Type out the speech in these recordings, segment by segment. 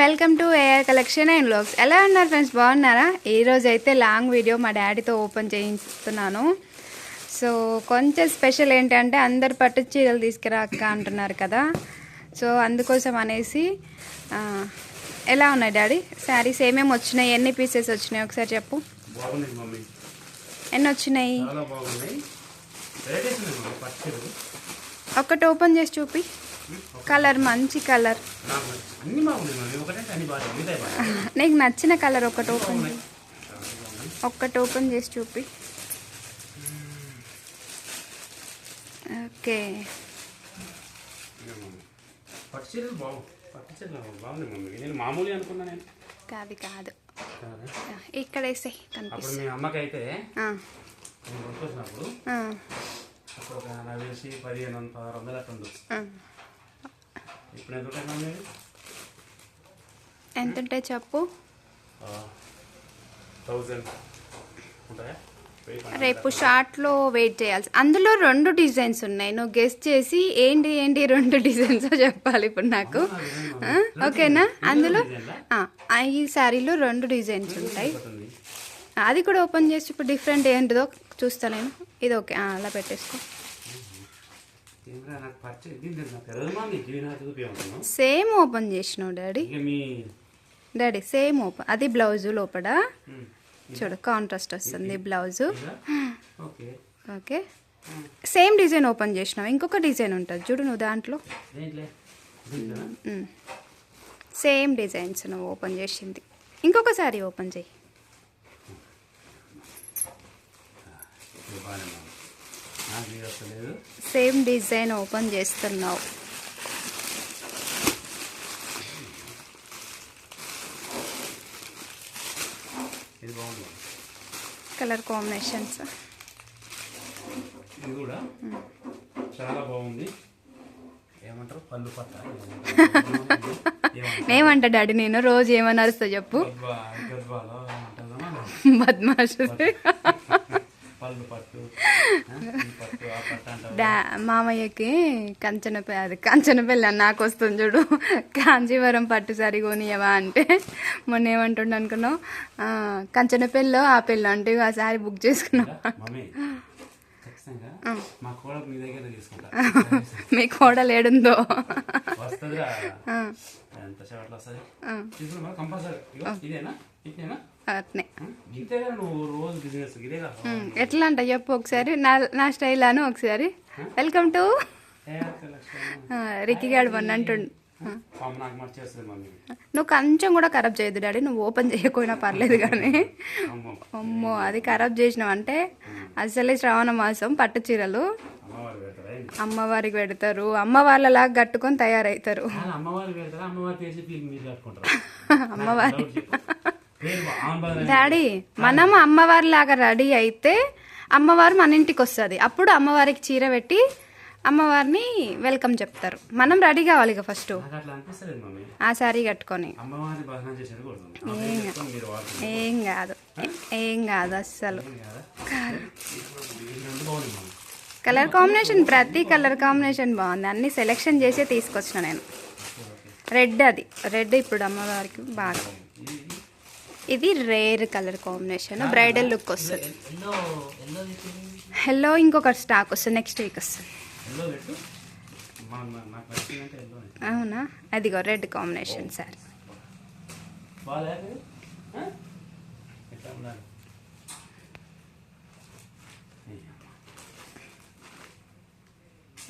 Welcome to AR collection and looks ఎలా ఉన్నారు friends బాగున్నారా? ఈరోజు అయితే లాంగ్ వీడియో మా డాడీతో ఓపెన్ చేయిస్తున్నాను. సో కొంచెం స్పెషల్ ఏంటంటే అందరు పట్టు చీరలు తీసుకురా అక్క అంటున్నారు కదా. సో అందుకోసం అనేసి ఎలా ఉన్నాయి డాడీ శారీస్ ఏమేమి వచ్చినాయి? ఎన్ని పీసెస్ వచ్చినాయి? ఒకసారి చెప్పు. ఎన్ని వచ్చినాయి? ఒకటి ఓపెన్ చేసి చూపి. కలర్ మంచి కలర్. నాకు నీకు నచ్చిన కలర్ ఒకటి ఓపెన్ బాగున్నాయి ఒక్కటి ఓపెన్ చేసి చూపి. ఓకే. కాదు కాదు. ఇక్కడ వేసే కనిపిస్తుంది. అమ్మకైతే కొనుక్కొచ్చినప్పుడు ఒక నాకు తెలిసి పదిహేను వందల అట్లా ఎంత ఉంటాయి? చెప్పు రేపు షార్ట్లో వెయిట్ చేయాల్సి అందులో రెండు డిజైన్స్ ఉన్నాయి. నువ్వు గెస్ట్ చేసి ఏంటి ఏంటి రెండు డిజైన్స్ చెప్పాలి ఇప్పుడు నాకు. ఓకేనా? అందులో? ఈ శారీలో రెండు డిజైన్స్ ఉంటాయి. అది కూడా ఓపెన్ చేసి ఇప్పుడు డిఫరెంట్ ఏంటిదో చూస్తా నేను. ఇది ఓకే అలా పెట్టేసుకో ఏమిరా నాకు పరిచయం దీని నాకు తెలియదు మమ్మీ ఇది నాకు చూపించమన్నాను సేమ్ ఓపెన్ చేసినావు డాడీ. డాడీ సేమ్ ఓపెన్ అది బ్లౌజు లోపల. చూడు కాంట్రాస్ట్ వస్తుంది blouse? Okay. Same design open చేసినావు ఇంకొక డిజైన్ ఉంటుంది చూడు నువ్వు దాంట్లో. సేమ్ డిజైన్స్ నువ్వు ఓపెన్ చేసింది. ఇంకొకసారి ఓపెన్ చేయి. సేమ్ డిజైన్ ఓపెన్ చేస్తున్నావు. కలర్ కాంబినేషన్స్ ఇది కూడా చాలా బాగుంది. ఏమంటారు? పళ్ళు పట్ట ఏమంటారు ఏమంటా డాడీ నేను? రోజు ఏమని అరుస్తా చెప్పు? బద్మాష్ మామయ్యకి కంచన అది కంచన పెళ్ళి నాకు వస్తుంది చూడు. కాంచీవరం పట్టు సారీ కొనియవా అంటే మొన్న ఏమంటుండ అనుకున్నావు? ఆ, కంచన పెళ్ళి ఆ పెళ్ళి అంటే ఆ సారీ బుక్ ఖచ్చితంగా మా కూడా కోడలు ఏడుందో? వస్తుందిరా. ఎంత సేపట్లో వస్తుంది? తీసుకున్నా కంపల్సరీ. ఇగో ఇదేనా? ఇదేనా అట్నే. ఎట్లా అంట చెప్పు ఒకసారి నా నా స్టైల్ అను ఒకసారి వెల్కమ్ టు. ఏ లక్షణం రిక్కి గాడు మొన్న అంటుండు. నువ్వు కొంచెం కూడా ఖరాబ్ చేయదు డాడీ నువ్వు ఓపెన్ చేయకపోయినా పర్లేదు కానీ. అమ్మో. అది ఖరాబ్ చేసినావంటే అసలే శ్రావణ మాసం పట్టు చీరలు? అమ్మవారికి పెడతారు అమ్మవాళ్ళలాగా కట్టుకొని తయారవుతారు అమ్మవారు అమ్మవారి అమ్మవారి డాడీ మనం అమ్మవారిలాగా రెడీ అయితే అమ్మవారు మన ఇంటికి వస్తుంది. అప్పుడు అమ్మవారికి చీర పెట్టి అమ్మవారిని వెల్కమ్ చెప్తారు. మనం రెడీ కావాలి ఇక ఫస్ట్. ఆ శారీ కట్టుకొని. ఏం కాదు. ఏం కాదు అస్సలు. కలర్ కాంబినేషన్ ప్రతి కలర్ కాంబినేషన్ బాగుంది. అన్ని సెలెక్షన్ చేసే తీసుకొచ్చిన నేను. రెడ్ అది. రెడ్ ఇప్పుడు అమ్మవారికి బాగా. ఇది rare colour combination bridal look వస్తుంది. ఎల్లో హెల్లో ఇంకొక స్టాక్ వస్తుంది నెక్స్ట్ వీక్ వస్తుంది. అవునా? అదిగో red combination sir.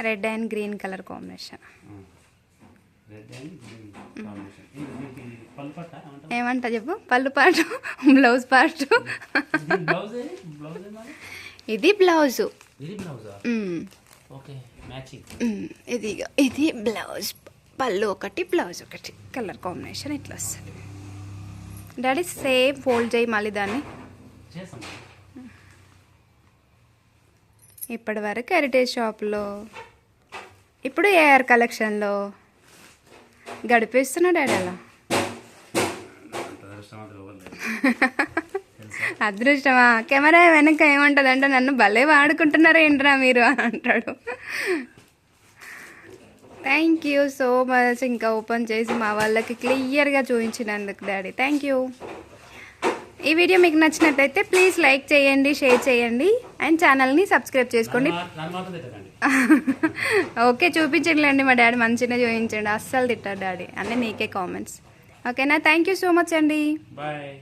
Red and green colour combination. ఏమంటా చెప్పు? పళ్ళు పాటు బ్లౌజ్ పార్ట్ ఇది బ్లౌజ్. ఇది బ్లౌజు ఇది ఇది బ్లౌజ్. పళ్ళు ఒకటి బ్లౌజ్ ఒకటి. కలర్ కాంబినేషన్ ఇట్లా వస్తుంది. డాడీ సేమ్ ఫోల్డ్ చేయి మళ్ళీ దాన్ని. ఇప్పటి వరకు హెరిటేజ్ షాప్లో ఇప్పుడు ఏఆర్ కలెక్షన్లో గడిపేస్తున్నా డాడీ అలా. అదృష్టమా? కెమెరా వెనక ఏముంటుందంటే నన్ను భలే వాడుకుంటున్నారా ఏంట్రా మీరు అని అంటాడు. థ్యాంక్ యూ సో మచ్ ఇంకా ఓపెన్ చేసి మా వాళ్ళకి క్లియర్గా చూపించినందుకు డాడీ. థ్యాంక్ యూ ఈ వీడియో మీకు నచ్చినట్టయితే ప్లీజ్ లైక్ చేయండి షేర్ చేయండి. అండ్ ఛానల్ని సబ్స్క్రైబ్ చేసుకోండి. ఓకే చూపించండి మా డాడీ మంచిగా చూపించండి. అస్సలు తిట్టాడు డాడీ. అన్నీ నీకే కామెంట్స్ ఓకేనా? థ్యాంక్ యూ సో మచ్ అండి. బాయ్